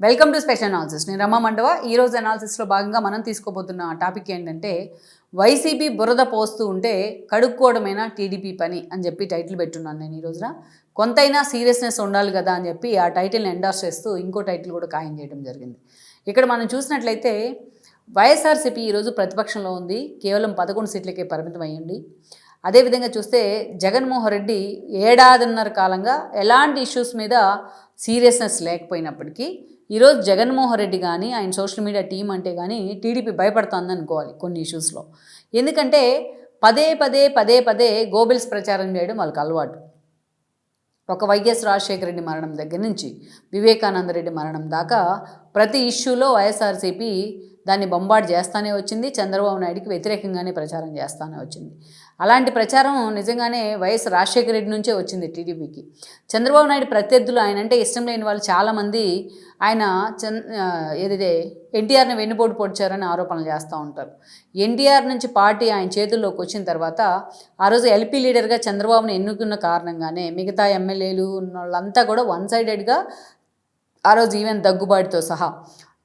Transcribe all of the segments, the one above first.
Welcome to special analysis నేను రమా మండవ. ఈ రోజు అనాలిసిస్లో భాగంగా మనం తీసుకోబోతున్న టాపిక్ ఏంటంటే వైసీపీ బురద పోస్తూ ఉంటే కడుక్కోవడమైనా టీడీపీ పని అని చెప్పి టైటిల్ పెట్టున్నాను నేను ఈ రోజున. కొంతైనా సీరియస్నెస్ ఉండాలి కదా అని చెప్పి ఆ టైటిల్ని ఎండార్స్ చేస్తూ ఇంకో టైటిల్ కూడా ఖాయం చేయడం జరిగింది. ఇక్కడ మనం చూసినట్లయితే వైఎస్ఆర్సీపీ ఈరోజు ప్రతిపక్షంలో ఉంది. కేవలం పదకొండు సీట్లకే పరిమితం అయ్యింది. అదేవిధంగా చూస్తే జగన్మోహన్ రెడ్డి ఏడాదిన్నర కాలంగా ఎలాంటి ఇష్యూస్ మీద సీరియస్నెస్ లేకపోయినప్పటికీ ఈరోజు జగన్మోహన్ రెడ్డి కానీ ఆయన సోషల్ మీడియా టీం అంటే కానీ టీడీపీ భయపడుతుంది అనుకోవాలి కొన్ని ఇష్యూస్లో. ఎందుకంటే పదే పదే పదే పదే గోబెల్స్ ప్రచారం చేయడం వాళ్ళకి అలవాటు. ఒక వైఎస్ రాజశేఖర రెడ్డి మరణం దగ్గర నుంచి వివేకానంద రెడ్డి మరణం దాకా ప్రతి ఇష్యూలో వైఎస్ఆర్సీపీ దాన్ని బొంబాటు చేస్తానే వచ్చింది చంద్రబాబు నాయుడికి వ్యతిరేకంగానే ప్రచారం చేస్తానే వచ్చింది. అలాంటి ప్రచారం నిజంగానే వైఎస్ రాజశేఖర రెడ్డి నుంచే వచ్చింది టీడీపీకి. చంద్రబాబు నాయుడు ప్రత్యర్థులు ఆయన అంటే ఇష్టం లేని వాళ్ళు చాలామంది ఆయన చంద్ ఏదైతే ఎన్టీఆర్ని వెన్నుపోటు పొడిచారని ఆరోపణలు చేస్తూ ఉంటారు. ఎన్టీఆర్ నుంచి పార్టీ ఆయన చేతుల్లోకి వచ్చిన తర్వాత ఆ రోజు ఎల్పీ లీడర్గా చంద్రబాబును ఎన్నుకున్న కారణంగానే మిగతా ఎమ్మెల్యేలు ఉన్న వాళ్ళంతా కూడా వన్ సైడెడ్గా ఆ రోజు ఈవెన్ దగ్గుబాటుతో సహా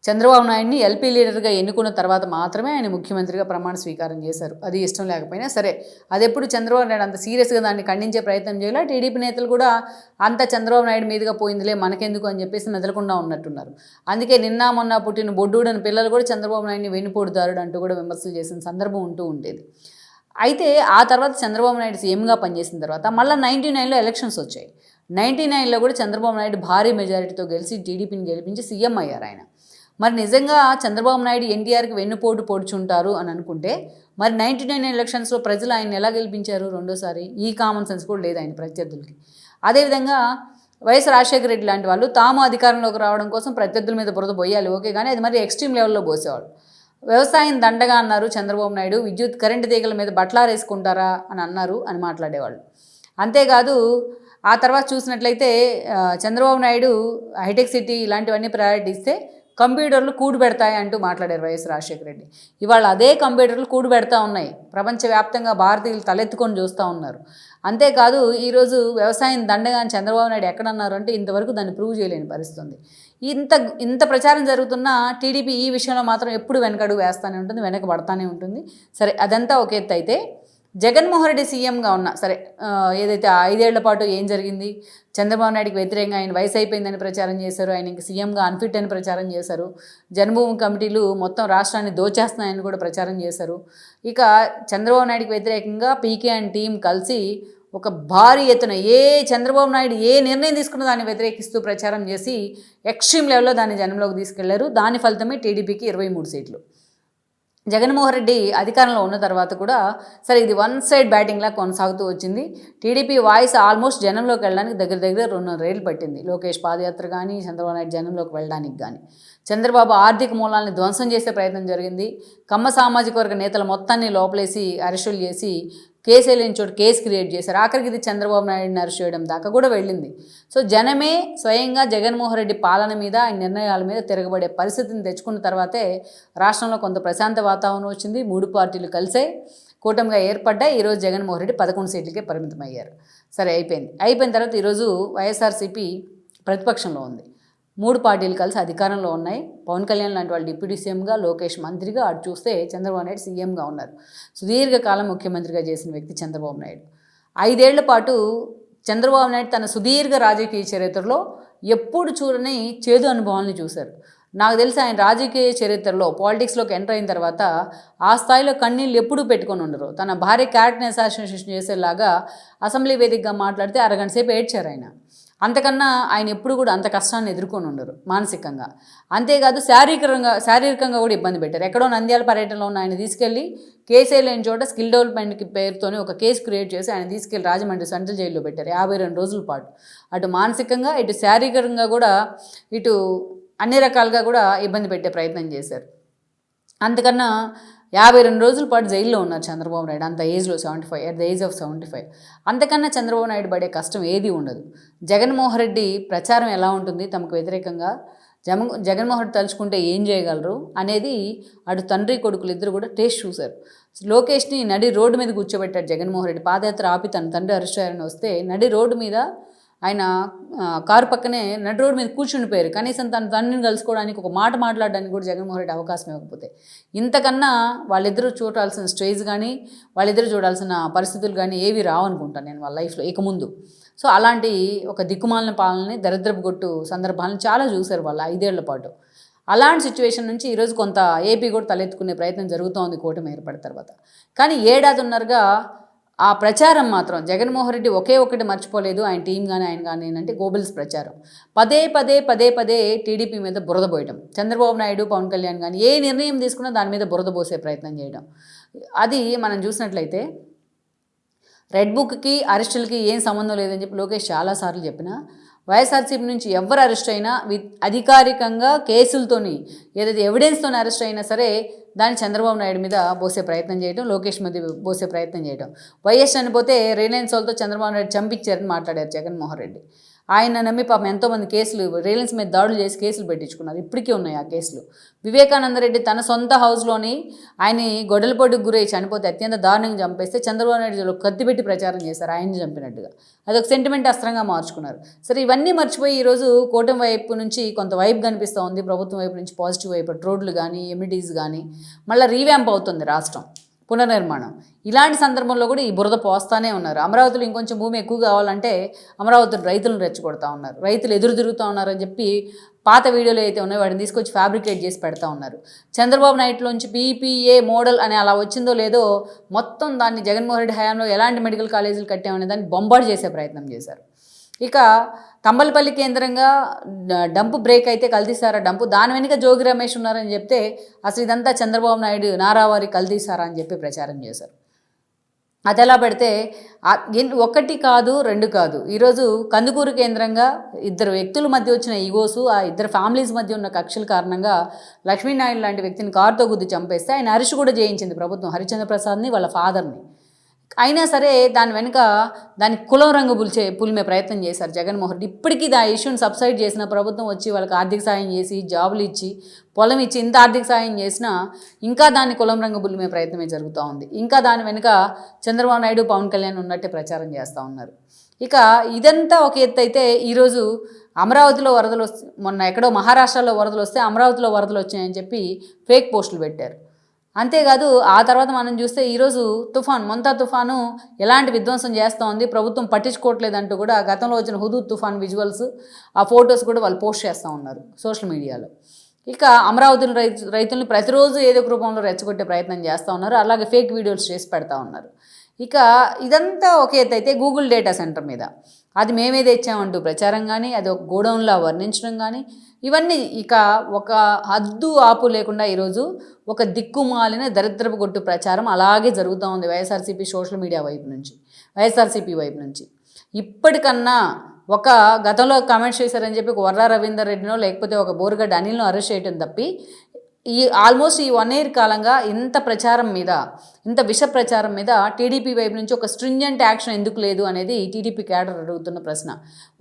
చంద్రబాబు నాయుడిని ఎల్పీ లీడర్గా ఎన్నుకున్న తర్వాత మాత్రమే ఆయన ముఖ్యమంత్రిగా ప్రమాణ స్వీకారం చేశారు. అది ఇష్టం లేకపోయినా సరే అది ఎప్పుడు చంద్రబాబు నాయుడు అంత సీరియస్గా దాన్ని ఖండించే ప్రయత్నం చేయాలి టీడీపీ నేతలు కూడా అంత చంద్రబాబు నాయుడు మీదుగా పోయిందిలే మనకెందుకు అని చెప్పేసి మెదలకుండా ఉన్నట్టున్నారు. అందుకే నిన్న మొన్న పుట్టిన బొడ్డూడని పిల్లలు కూడా చంద్రబాబు నాయుడిని వెన్నుపోడుదారుడు అంటూ కూడా విమర్శలు చేసిన సందర్భం ఉంటూ ఉండేది. అయితే ఆ తర్వాత చంద్రబాబు నాయుడు సీఎంగా పనిచేసిన తర్వాత మళ్ళీ నైంటీ నైన్లో ఎలక్షన్స్ వచ్చాయి. నైంటీ నైన్లో కూడా చంద్రబాబు నాయుడు భారీ మెజారిటీతో గెలిచి టీడీపీని గెలిపించి సీఎం అయ్యారు ఆయన. మరి నిజంగా చంద్రబాబు నాయుడు ఎన్టీఆర్కి వెన్నుపోటు పొడుచుంటారు అని అనుకుంటే మరి నైంటీ నైన్ ఎలక్షన్స్లో ప్రజలు ఆయన ఎలా గెలిపించారు రెండోసారి? ఈ కామన్ సెన్స్ కూడా లేదు ఆయన ప్రత్యర్థులకి. అదేవిధంగా వైఎస్ రాజశేఖర రెడ్డి లాంటి వాళ్ళు తాము అధికారంలోకి రావడం కోసం ప్రత్యర్థుల మీద బురద పోయాలి ఓకే కానీ అది మరి ఎక్స్ట్రీమ్ లెవెల్లో పోసేవాళ్ళు వ్యవసాయం దండగా అన్నారు చంద్రబాబు నాయుడు విద్యుత్ కరెంటు తీగల మీద బట్లారేసుకుంటారా అని అన్నారు అని మాట్లాడేవాళ్ళు. అంతేకాదు ఆ తర్వాత చూసినట్లయితే చంద్రబాబు నాయుడు హైటెక్ సిటీ ఇలాంటివన్నీ ప్రయారిటీ ఇస్తే కంప్యూటర్లు కూడు పెడతాయి అంటూ మాట్లాడారు వైఎస్ రాజశేఖర రెడ్డి. ఇవాళ అదే కంప్యూటర్లు కూడు పెడతా ఉన్నాయి. ప్రపంచవ్యాప్తంగా భారతీయులు తలెత్తుకొని చూస్తూ ఉన్నారు. అంతేకాదు ఈరోజు వ్యవసాయం దండగా అని చంద్రబాబు నాయుడు ఎక్కడన్నారు అంటే ఇంతవరకు దాన్ని ప్రూవ్ చేయలేని పరిస్థితి ఉంది ఇంత ఇంత ప్రచారం జరుగుతున్న టీడీపీ ఈ విషయంలో మాత్రం ఎప్పుడు వెనకడుగు వేస్తూనే ఉంటుంది వెనక పడతానే ఉంటుంది. సరే అదంతా ఒక ఎత్తు అయితే జగన్మోహన్ రెడ్డి సీఎంగా ఉన్న సరే ఏదైతే ఐదేళ్ళ పాటు ఏం జరిగింది? చంద్రబాబు నాయుడికి వ్యతిరేకంగా ఆయన వయసు అయిపోయిందని ప్రచారం చేశారు. ఆయన ఇంక సీఎంగా అన్ఫిట్ అని ప్రచారం చేశారు. జన్మభూమి కమిటీలు మొత్తం రాష్ట్రాన్ని దోచేస్తున్నాయని కూడా ప్రచారం చేశారు. ఇక చంద్రబాబు నాయుడికి వ్యతిరేకంగా పీకే అండ్ టీం కలిసి ఒక భారీ ఎత్తున ఏ చంద్రబాబు నాయుడు ఏ నిర్ణయం తీసుకున్న దాన్ని వ్యతిరేకిస్తూ ప్రచారం చేసి ఎక్స్ట్రీమ్ లెవెల్లో దాన్ని జనంలోకి తీసుకెళ్ళారు. దాని ఫలితమే టీడీపీకి ఇరవై మూడు సీట్లు. జగన్మోహన్ రెడ్డి అధికారంలో ఉన్న తర్వాత కూడా సరే ఇది వన్ సైడ్ బ్యాటింగ్లా కొనసాగుతూ వచ్చింది. టీడీపీ వాయిస్ ఆల్మోస్ట్ జనంలోకి వెళ్ళడానికి దగ్గర దగ్గర రెండున్నర రేళ్ళు పట్టింది. లోకేష్ పాదయాత్ర కానీ చంద్రబాబు నాయుడు జనంలోకి వెళ్ళడానికి కానీ చంద్రబాబు ఆర్థిక మూలాలను ధ్వంసం చేసే ప్రయత్నం జరిగింది. కమ్మ సామాజిక వర్గ నేతల మొత్తాన్ని లోపలేసి అరెస్టులు చేసి కేసే లేని చోటు కేసు క్రియేట్ చేశారు. ఆఖరికి ఇది చంద్రబాబు నాయుడిని అరెస్ట్ చేయడం దాకా కూడా వెళ్ళింది. సో జనమే స్వయంగా జగన్మోహన్ రెడ్డి పాలన మీద ఆయన నిర్ణయాల మీద తిరగబడే పరిస్థితిని తెచ్చుకున్న తర్వాతే రాష్ట్రంలో కొంత ప్రశాంత వాతావరణం వచ్చింది. మూడు పార్టీలు కలిసే కూటమిగా ఏర్పడ్డాయి. ఈరోజు జగన్మోహన్ రెడ్డి పదకొండు సీట్లకే పరిమితం అయ్యారు సరే అయిపోయింది. అయిపోయిన తర్వాత ఈరోజు వైఎస్ఆర్సీపీ ప్రతిపక్షంలో ఉంది. మూడు పార్టీలు కలిసి అధికారంలో ఉన్నాయి. పవన్ కళ్యాణ్ లాంటి వాళ్ళు డిప్యూటీ సీఎంగా లోకేష్ మంత్రిగా అటు చూస్తే చంద్రబాబు నాయుడు సీఎంగా ఉన్నారు. సుదీర్ఘకాలం ముఖ్యమంత్రిగా చేసిన వ్యక్తి చంద్రబాబు నాయుడు. ఐదేళ్ళ పాటు చంద్రబాబు నాయుడు తన సుదీర్ఘ రాజకీయ చరిత్రలో ఎప్పుడు చూడని చేదు అనుభవాలను చూశారు. నాకు తెలిసి ఆయన రాజకీయ చరిత్రలో పాలిటిక్స్లోకి ఎంటర్ అయిన తర్వాత ఆ స్థాయిలో కన్నీళ్ళు ఎప్పుడూ పెట్టుకొని ఉండరు. తన భార్య క్యారెక్టర్ అసాసినేషన్ చేసేలాగా అసెంబ్లీ వేదికగా మాట్లాడితే అరగంట సేపు ఏడ్చారు ఆయన. అంతకన్నా ఆయన ఎప్పుడు కూడా అంత కష్టాన్ని ఎదుర్కొని ఉండరు మానసికంగా. అంతేకాదు శారీరకంగా శారీరకంగా కూడా ఇబ్బంది పెట్టారు. ఎక్కడో నంద్యాల పర్యటనలో ఉన్న ఆయన తీసుకెళ్ళి కేసే లేని చోట స్కిల్ డెవలప్మెంట్కి పేరుతోనే ఒక కేసు క్రియేట్ చేసి ఆయన తీసుకెళ్ళి రాజమండ్రి సెంట్రల్ జైల్లో పెట్టారు యాభై రెండు రోజుల పాటు. అటు మానసికంగా ఇటు శారీరకంగా కూడా ఇటు అన్ని రకాలుగా కూడా ఇబ్బంది పెట్టే ప్రయత్నం చేశారు. అంతకన్నా యాభై రెండు రోజుల పాటు జైల్లో ఉన్నారు చంద్రబాబు నాయుడు. అంత ఏజ్లో seventy five at the age of seventy five అంతకన్నా చంద్రబాబు నాయుడు పడే కష్టం ఏది ఉండదు. జగన్మోహన్ రెడ్డి ప్రచారం ఎలా ఉంటుంది? తమకు వ్యతిరేకంగా జమ జగన్మోహన్ రెడ్డి తలుచుకుంటే ఏం చేయగలరు? అనేది అటు తండ్రి కొడుకులు ఇద్దరు కూడా టేస్ట్ చూశారు. లోకేష్ని నడి రోడ్డు మీద కూర్చోబెట్టాడు జగన్మోహన్ రెడ్డి. పాదయాత్ర ఆపి తన తండ్రి అరెస్ట్ చేయాలని వస్తే నడి రోడ్డు మీద ఆయన కారు పక్కనే నడు రోడ్డు మీద కూర్చుండిపోయారు. కనీసం తన తండ్రిని కలుసుకోవడానికి ఒక మాట మాట్లాడడానికి కూడా జగన్మోహన్ రెడ్డి అవకాశం ఇవ్వకపోతే. ఇంతకన్నా వాళ్ళిద్దరూ చూడాల్సిన స్టేజ్ కానీ వాళ్ళిద్దరూ చూడాల్సిన పరిస్థితులు కానీ ఏవి రావనుకుంటాను నేను వాళ్ళ లైఫ్లో ఇక ముందు. సో అలాంటి ఒక దిక్కుమాలిన పాలనని దరిద్రపు కొట్టు సందర్భాలను చాలా చూశారు వాళ్ళు ఐదేళ్ళ పాటు. అలాంటి సిచ్యువేషన్ నుంచి ఈరోజు కొంత ఏపీ కూడా తలెత్తుకునే ప్రయత్నం జరుగుతోంది కూటమి ఏర్పడిన తర్వాత. కానీ ఏడాదిన్నరగా ఆ ప్రచారం మాత్రం జగన్మోహన్ రెడ్డి ఒకే ఒకటి మర్చిపోలేదు. ఆయన టీం కానీ ఆయన కానీ ఏంటంటే గోబెల్స్ ప్రచారం. పదే పదే పదే పదే టీడీపీ మీద బురద పోయడం చంద్రబాబు నాయుడు పవన్ కళ్యాణ్ కానీ ఏ నిర్ణయం తీసుకున్నా దాని మీద బురద పోసే ప్రయత్నం చేయడం. అది మనం చూసినట్లయితే రెడ్ బుక్కి అరెస్టులకి ఏం సంబంధం లేదని చెప్పి లోకేష్ చాలాసార్లు చెప్పిన వైఎస్ఆర్సీపీ నుంచి ఎవరు అరెస్ట్ అయినా వి అధికారికంగా కేసులతోని ఏదైతే ఎవిడెన్స్తోని అరెస్ట్ అయినా సరే దాన్ని చంద్రబాబు నాయుడు మీద పోసే ప్రయత్నం చేయడం లోకేష్ మీద పోసే ప్రయత్నం చేయడం వైఎస్ చనిపోతే రిలయన్స్ వాళ్ళతో చంద్రబాబు నాయుడు చంపించారని మాట్లాడారు జగన్మోహన్ రెడ్డి. ఆయన నమ్మి పాపం ఎంతోమంది కేసులు రిలయన్స్ మీద దాడులు చేసి కేసులు పెట్టించుకున్నారు. ఇప్పటికీ ఉన్నాయి ఆ కేసులు. వివేకానంద రెడ్డి తన సొంత హౌస్లోని ఆయన గొడవలపోటుకు గురై చనిపోతే అత్యంత దారుణంగా చంపేస్తే చంద్రబాబు నాయుడు కత్తి పెట్టి ప్రచారం చేశారు ఆయన్ని చంపినట్టుగా. అదొక సెంటిమెంట్ అస్త్రంగా మార్చుకున్నారు. సరే ఇవన్నీ మర్చిపోయి ఈరోజు కూటమి వైపు నుంచి కొంత వైపు కనిపిస్తూ ఉంది. ప్రభుత్వం వైపు నుంచి పాజిటివ్ వైపు రోడ్లు కానీ ఎమ్యూనిటీస్ కానీ మళ్ళీ రీవ్యాంప్ అవుతుంది రాష్ట్రం. పునర్నిర్మాణం. ఇలాంటి సందర్భంలో కూడా ఈ బురద పోస్తానే ఉన్నారు. అమరావతిలో ఇంకొంచెం భూమి ఎక్కువ కావాలంటే అమరావతి రైతులను రెచ్చగొడతా ఉన్నారు. రైతులు ఎదురు తిరుగుతూ ఉన్నారని చెప్పి పాత వీడియోలు అయితే ఉన్నాయో వాటిని తీసుకొచ్చి ఫ్యాబ్రికేట్ చేసి పెడతా ఉన్నారు. చంద్రబాబు నాయుడులోంచి పీపీఏ మోడల్ అని అలా వచ్చిందో లేదో మొత్తం దాన్ని జగన్మోహన్ రెడ్డి హయాంలో ఎలాంటి మెడికల్ కాలేజీలు కట్టామనే దాన్ని బొంబాటు చేసే ప్రయత్నం చేశారు. ఇక తంబలపల్లి కేంద్రంగా డంపు బ్రేక్ అయితే కల్దీసారా డంపు? దాని వెనుక జోగి రమేష్ ఉన్నారని చెప్తే అసలు ఇదంతా చంద్రబాబు నాయుడు నారావారి కల్తీసారా అని చెప్పి ప్రచారం చేశారు. అది ఎలా పెడితే ఒకటి కాదు రెండు కాదు. ఈరోజు కందుకూరు కేంద్రంగా ఇద్దరు వ్యక్తుల మధ్య వచ్చిన ఈగోసు ఆ ఇద్దరు ఫ్యామిలీస్ మధ్య ఉన్న కక్షల కారణంగా లక్ష్మీనాయుడు లాంటి వ్యక్తిని కారుతో గుద్ది చంపేస్తే ఆయన అరెస్ట్ కూడా చేయించింది ప్రభుత్వం హరిచంద్ర ప్రసాద్ని వాళ్ళ ఫాదర్ని. అయినా సరే దాని వెనుక దాని కులం రంగు పులిచే పులిమే ప్రయత్నం చేశారు జగన్మోహన్ రెడ్డి. ఇప్పటికీ ఆ ఇష్యూని సబ్సైడ్ చేసిన ప్రభుత్వం వచ్చి వాళ్ళకి ఆర్థిక సాయం చేసి జాబులు ఇచ్చి పొలం ఇచ్చి ఇంత ఆర్థిక సాయం చేసినా ఇంకా దాన్ని కులం రంగు పులిమే ప్రయత్నమే జరుగుతూ ఉంది. ఇంకా దాని వెనుక చంద్రబాబు నాయుడు పవన్ కళ్యాణ్ ఉన్నట్టే ప్రచారం చేస్తూ ఉన్నారు. ఇక ఇదంతా ఒక ఎత్తు అయితే ఈరోజు అమరావతిలో వరదలు వస్తే మొన్న ఎక్కడో మహారాష్ట్రలో వరదలు వస్తే అమరావతిలో వరదలు వచ్చాయని చెప్పి ఫేక్ పోస్టులు పెట్టారు. అంతేకాదు ఆ తర్వాత మనం చూస్తే ఈరోజు తుఫాన్ మొంతా తుఫాను ఎలాంటి విధ్వంసం చేస్తూ ఉంది ప్రభుత్వం పట్టించుకోవట్లేదంటూ కూడా గతంలో వచ్చిన హుదూద్ తుఫాన్ విజువల్స్ ఆ ఫొటోస్ కూడా వాళ్ళు పోస్ట్ చేస్తూ ఉన్నారు సోషల్ మీడియాలో ఇక అమరావతి రైతు రైతుల్ని ప్రతిరోజు ఏదో ఒక రూపంలో రెచ్చగొట్టే ప్రయత్నం చేస్తూ ఉన్నారు. అలాగే ఫేక్ వీడియోస్ చేసి పెడతా ఉన్నారు. ఇక ఇదంతా ఒక ఎత్తు అయితే గూగుల్ డేటా సెంటర్ మీద. అది మేమే తెచ్చామంటూ ప్రచారం కానీ అది ఒక గోడౌన్లా వర్ణించడం కానీ ఇవన్నీ ఇక ఒక హద్దు ఆపు లేకుండా ఈరోజు ఒక దిక్కుమాలిన దరిద్రపు కొట్టు ప్రచారం అలాగే జరుగుతూ ఉంది వైఎస్ఆర్సీపీ సోషల్ మీడియా వైపు నుంచి వైఎస్ఆర్సీపీ వైపు నుంచి. ఇప్పటికన్నా ఒక గతంలో కామెంట్స్ చేశారని చెప్పి ఒక వర్రా రవీందర్ రెడ్డినో లేకపోతే ఒక బోరుగడ్డ అనిల్ను అరెస్ట్ చేయడం తప్పి ఈ ఆల్మోస్ట్ ఈ వన్ ఇయర్ కాలంగా ఇంత ప్రచారం మీద ఇంత విష ప్రచారం మీద టీడీపీ వైపు నుంచి ఒక స్ట్రింజెంట్ యాక్షన్ ఎందుకు లేదు అనేది టీడీపీ క్యాడర్ అడుగుతున్న ప్రశ్న.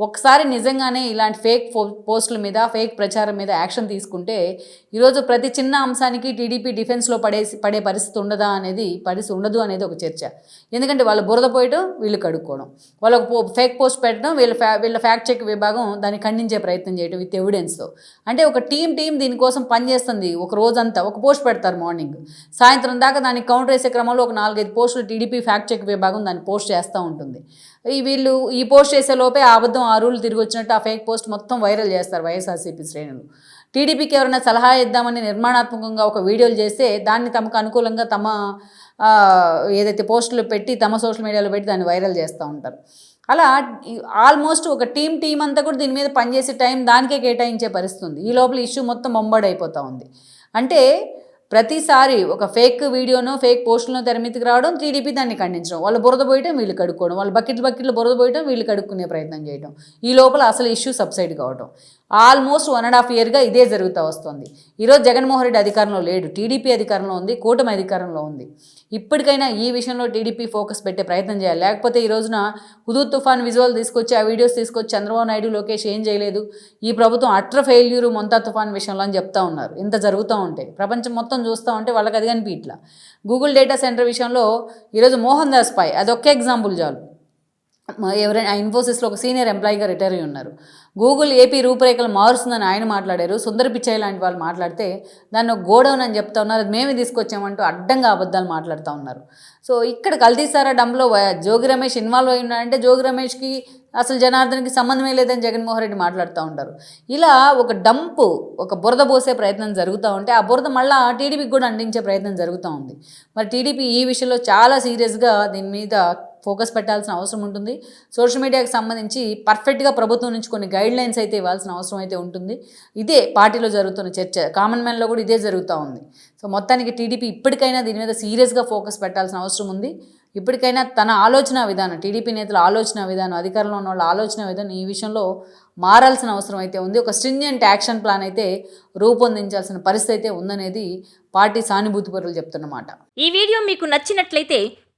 ఒకసారి నిజంగానే ఇలాంటి ఫేక్ పోస్టుల మీద ఫేక్ ప్రచారం మీద యాక్షన్ తీసుకుంటే ఈరోజు ప్రతి చిన్న అంశానికి టీడీపీ డిఫెన్స్లో పడేసి పడే పరిస్థితి ఉండదా అనేది పరిస్థితి ఉండదు అనేది ఒక చర్చ. ఎందుకంటే వాళ్ళు బురద పోయటం వీళ్ళు కడుక్కోవడం. వాళ్ళకు పో ఫేక్ పోస్ట్ పెట్టడం వీళ్ళ ఫ్యా వీళ్ళ ఫ్యాక్ట్ చెక్ విభాగం దాన్ని ఖండించే ప్రయత్నం చేయడం విత్ ఎవిడెన్స్తో. అంటే ఒక టీం టీం దీనికోసం పనిచేస్తుంది ఒక రోజంతా. ఒక పోస్ట్ పెడతారు మార్నింగ్. సాయంత్రం దాకా దానికి కౌంటర్ వేసే క్రమంలో ఒక నాలుగైదు పోస్టులు టీడీపీ ఫ్యాక్ట్ చెక్ విభాగం దాన్ని పోస్ట్ చేస్తూ ఉంటుంది. ఈ వీళ్ళు ఈ పోస్ట్ చేసే లోపే ఆ అబద్ధం ఆ రూల్ తిరిగి వచ్చినట్టు ఆ ఫేక్ పోస్ట్ మొత్తం వైరల్ చేస్తారు వైఎస్ఆర్సీపీ శ్రేణులు. టీడీపీకి ఎవరైనా సలహా ఇద్దామని నిర్మాణాత్మకంగా ఒక వీడియోలు చేస్తే దాన్ని తమకు అనుకూలంగా తమ ఏదైతే పోస్టులు పెట్టి తమ సోషల్ మీడియాలో పెట్టి దాన్ని వైరల్ చేస్తూ ఉంటారు. అలా ఆల్మోస్ట్ ఒక టీం టీం అంతా కూడా దీని మీద పనిచేసే టైం దానికే కేటాయించే పరిస్థితి ఉంది. ఈ లోపల ఇష్యూ మొత్తం బొంబాడు అయిపోతూ ఉంది. అంటే ప్రతిసారి ఒక ఫేక్ వీడియోనో ఫేక్ పోస్టులను తెరమితికి రావడం టీడీపీ దాన్ని ఖండించడం. వాళ్ళు బురద పోయటం వీళ్ళు కడుక్కోవడం. వాళ్ళు బకెట్లు బకెట్లు బురద పోయటం వీళ్ళు కడుక్కునే ప్రయత్నం చేయడం ఈ లోపల అసలు ఇష్యూ సబ్సైడ్ కావడం ఆల్మోస్ట్ వన్ అండ్ హాఫ్ ఇయర్గా ఇదే జరుగుతూ వస్తుంది. ఈరోజు జగన్మోహన్ రెడ్డి అధికారంలో లేడు. టీడీపీ అధికారంలో ఉంది కూటమి అధికారంలో ఉంది. ఇప్పటికైనా ఈ విషయంలో టీడీపీ ఫోకస్ పెట్టే ప్రయత్నం చేయాలి. లేకపోతే ఈ రోజున హుదూద్ తుఫాన్ విజువల్ తీసుకొచ్చి ఆ వీడియోస్ తీసుకొచ్చి చంద్రబాబు నాయుడు లోకేష్ ఏం చేయలేదు? ఈ ప్రభుత్వం అట్ర ఫెయిల్యూరు మొంతా తుఫాన్ విషయంలో అని చెప్తా ఉన్నారు. ఇంత జరుగుతూ ఉంటే ప్రపంచం మొత్తం చూస్తూ ఉంటే వాళ్ళకి అది కనిపించట్లా. గూగుల్ డేటా సెంటర్ విషయంలో ఈరోజు మోహన్ దాస్ పై అదొక్క ఎగ్జాంపుల్ చాలు. ఎవరైనా ఇన్ఫోసిస్లో ఒక సీనియర్ ఎంప్లాయీగా రిటైర్ అయి ఉన్నారు. గూగుల్ ఏపీ రూపురేఖలు మారుస్తుందని ఆయన మాట్లాడారు. సుందర పిచ్చయ్య లాంటి వాళ్ళు మాట్లాడితే దాన్ని ఒక గోడౌన్ అని చెప్తా ఉన్నారు. అది మేమే తీసుకొచ్చామంటూ అడ్డంగా అబద్ధాలు మాట్లాడుతూ ఉన్నారు. సో ఇక్కడ కల్తీసారా డంలో జోగి రమేష్ ఇన్వాల్వ్ అయి ఉన్నాడంటే జోగి రమేష్కి అసలు జనార్దన్కి సంబంధమే లేదని జగన్మోహన్ రెడ్డి మాట్లాడుతూ ఉంటారు ఇలా ఒక డంపు ఒక బురద పోసే ప్రయత్నం జరుగుతూ ఉంటే ఆ బురద మళ్ళీ టీడీపీకి కూడా అందించే ప్రయత్నం జరుగుతూ ఉంది. మరి టీడీపీ ఈ విషయంలో చాలా సీరియస్గా దీని మీద ఫోకస్ పెట్టాల్సిన అవసరం ఉంటుంది. సోషల్ మీడియాకి సంబంధించి పర్ఫెక్ట్గా ప్రభుత్వం నుంచి కొన్ని గైడ్ లైన్స్ అయితే ఇవ్వాల్సిన అవసరం అయితే ఉంటుంది. ఇదే పార్టీలో జరుగుతున్న చర్చ. కామన్ మ్యాన్లో కూడా ఇదే జరుగుతూ ఉంది. సో మొత్తానికి టీడీపీ ఇప్పటికైనా దీని మీద సీరియస్గా ఫోకస్ పెట్టాల్సిన అవసరం ఉంది. ఇప్పటికైనా తన ఆలోచన విధానం టీడీపీ నేతల ఆలోచన విధానం అధికారంలో ఉన్న వాళ్ళ ఆలోచన విధానం ఈ విషయంలో మారాల్సిన అవసరం అయితే ఉంది. ఒక స్ట్రింజెంట్ యాక్షన్ ప్లాన్ అయితే రూపొందించాల్సిన పరిస్థితి అయితే ఉందనేది పార్టీ సానుభూతి పరులు చెప్తున్నమాట. ఈ వీడియో మీకు నచ్చినట్లయితే